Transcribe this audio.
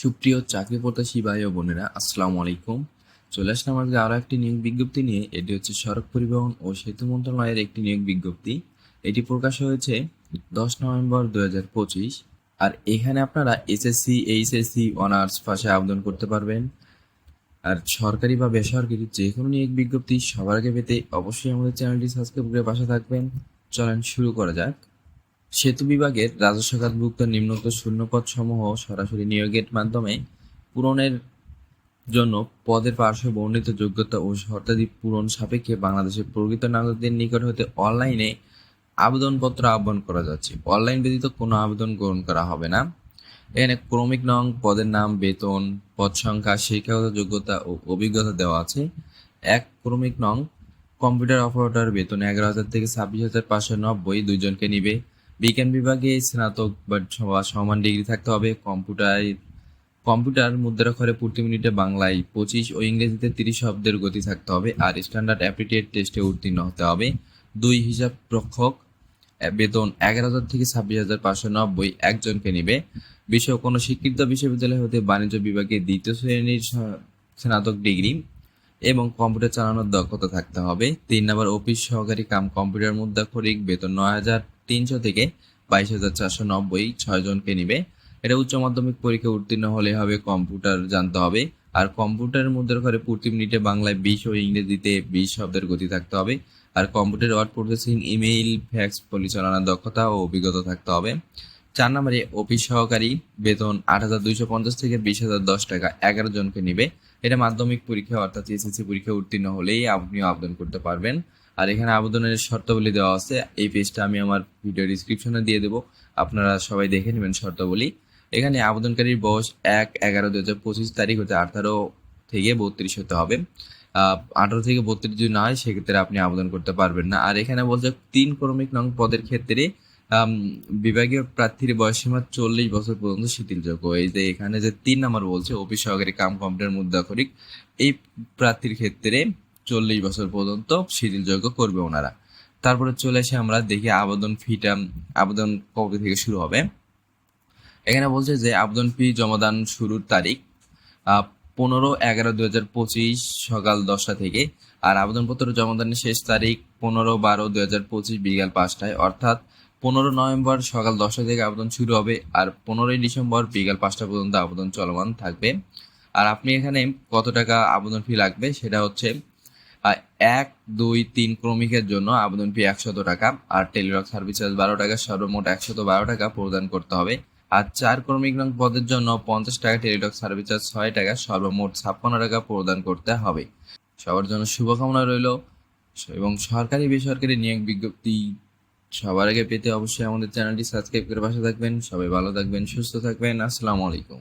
সুপ্রিয় চাকরি প্রত্যাশী ভাই ও বোনেরা, আসসালামু আলাইকুম। চলে আসলাম আজকে আরও একটি নিয়োগ বিজ্ঞপ্তি নিয়ে। এটি হচ্ছে সড়ক পরিবহন ও সেতু মন্ত্রণালয়ের একটি নিয়োগ বিজ্ঞপ্তি। এটি প্রকাশ হয়েছে দশ নভেম্বর দু হাজার পঁচিশ। আর এখানে আপনারা এসএসসি এইচএসসি অনার্স পাশে আবেদন করতে পারবেন। আর সরকারি বা বেসরকারি যে কোনো নিয়োগ বিজ্ঞপ্তি সবার আগে পেতে অবশ্যই আমাদের চ্যানেলটি সাবস্ক্রাইব করে পাশে থাকবেন। চলেন শুরু করা যাক। সেতু বিভাগের রাজস্ব খাতভুক্ত নিম্নোক্ত শূন্যপদ সমূহ সরাসরি নিয়োগের মাধ্যমে পূরণের জন্য পদের পার্শ্ব বর্ণিত যোগ্যতা ও শর্তাদি পূরণ সাপেক্ষে বাংলাদেশের প্রকৃত নাগরিকদের নিকট হতে অনলাইনে আবেদনপত্র আহ্বান করা যাচ্ছে। অনলাইন ব্যতীত কোনো আবেদন গ্রহণ করা হবে না। এখানে ক্রমিক নং পদের নাম, বেতন, পদ সংখ্যা, শিক্ষাগত যোগ্যতা ও অভিজ্ঞতা দেওয়া আছে। এক, ক্রমিক নং, কম্পিউটার অপারেটর, বেতন এগারো হাজার থেকে ছাব্বিশ হাজার পাঁচশো নব্বই, দুইজনকে নিবে। বিজ্ঞান বিভাগে স্নাতক বা সমান ডিগ্রি থাকতে হবে। কম্পিউটার কম্পিউটার মুদ্রাক্ষরে প্রতি মিনিটে বাংলায় পঁচিশ ও ইংরেজিতে তিরিশ শব্দের গতি থাকতে হবে আর স্ট্যান্ডার্ড অ্যাপ্টিটিউড টেস্টে উত্তীর্ণ হতে হবে। দুই হিসাব রক্ষক বেতন এগারো হাজার থেকে ছাব্বিশ হাজার পাঁচশো নব্বই একজনকে নেবে। বিষয় কোনো স্বীকৃত বিশ্ববিদ্যালয় হতে বাণিজ্য বিভাগে দ্বিতীয় শ্রেণির স্নাতক ডিগ্রি এবং কম্পিউটার চালানোর দক্ষতা থাকতে হবে। তিন নম্বর অফিস সহকারী কাম কম্পিউটার মুদ্রাক্ষরিক বেতন নয় হাজার তিনশো থেকে বাইশ হাজার চারশো নব্বই ছয় জনকে নিবে। এটা উচ্চ মাধ্যমিক পরীক্ষা উত্তীর্ণ হলে হবে কম্পিউটার জানতে হবে। আর কম্পিউটারের মুদ্রাক্ষরে প্রতি মিনিটে বাংলায় বিশ ও ইংরেজিতে বিশ শব্দের গতি থাকতে হবে। আর computer word processing, email, fax পরিচালনার দক্ষতা ও অভিজ্ঞতা থাকতে হবে। চার নম্বরে অফিস সহকারী, বেতন আট হাজার দুইশো পঞ্চাশ থেকে বিশ হাজার দশ টাকা, এগারো জনকে নিবে। এটা মাধ্যমিক পরীক্ষা অর্থাৎ এসএসসি পরীক্ষা উত্তীর্ণ হলেই আপনি আবেদন করতে পারবেন। আর এখানে আবেদনের শর্তাবলী দেওয়া আছে। এই পেজটা আমি আমার ভিডিও ডিসক্রিপশনে দিয়ে দেবো। আপনারা সবাই দেখে নেবেন শর্তাবলী। এখানে আবেদনকারীর বয়স এক এগারো দু হাজার পঁচিশ তারিখ হতে আঠারো থেকে বত্রিশ হতে হবে। আঠারো থেকে বত্রিশ যদি না হয়, সেক্ষেত্রে আপনি আবেদন করতে পারবেন না। আর এখানে বলছে তিন ক্রমিক নং পদের ক্ষেত্রে বিভাগীয় প্রার্থীর বয়সীমা চল্লিশ বছর পর্যন্ত শিথিলযোগ্য। এই যে এখানে যে তিন নম্বর বলছে, অফিস সহকারী কাম কম্পিউটার মুদ্রাক্ষরিক। এই প্রার্থীর ক্ষেত্রে চল্লিশ বছর পর্যন্ত শিথিলযোগ্য করবে ওনারা। তারপরে চলে এসে আমরা দেখি আবেদন ফিটা, আবেদন কবে থেকে শুরু হবে? এখানে বলছে যে আবেদন ফি জমাদান শুরুর তারিখ পনেরো এগারো দু হাজার পঁচিশ সকাল দশটা থেকে, আর আবেদনপত্র জমাদানের শেষ তারিখ পনেরো বারো দু হাজার পঁচিশ বিকাল পাঁচটায়, অর্থাৎ পনেরো নভেম্বর সকাল দশটা থেকে আবেদন শুরু হবে, আর পনেরোই ডিসেম্বর বিকাল পাঁচটা পর্যন্ত আবেদন চলমান থাকবে। আর আপনি এখানে কত টাকা আবেদন ফি লাগবে সেটা হচ্ছে এক, দুই, তিন ক্রমিকের জন্য আবেদন ফি একশত টাকা, আর টেলিটক সার্ভিস চার্জ বারো টাকা, সর্বমোট একশত বারো টাকা প্রদান করতে হবে। আর চার ক্রমিক নং পদের জন্য পঞ্চাশ টাকা টেলিটক সার্ভিস চার্জ ছয় টাকা, সর্বমোট ছাপ্পান্ন টাকা প্রদান করতে হবে। সবার জন্য শুভকামনা রইল। এবং সরকারি বেসরকারি নিয়োগ বিজ্ঞপ্তি সবার আগে পেতে অবশ্যই আমাদের চ্যানেলটি সাবস্ক্রাইব করে পাশে থাকবেন। সবাই ভালো থাকবেন, সুস্থ থাকবেন। আসসালামু আলাইকুম।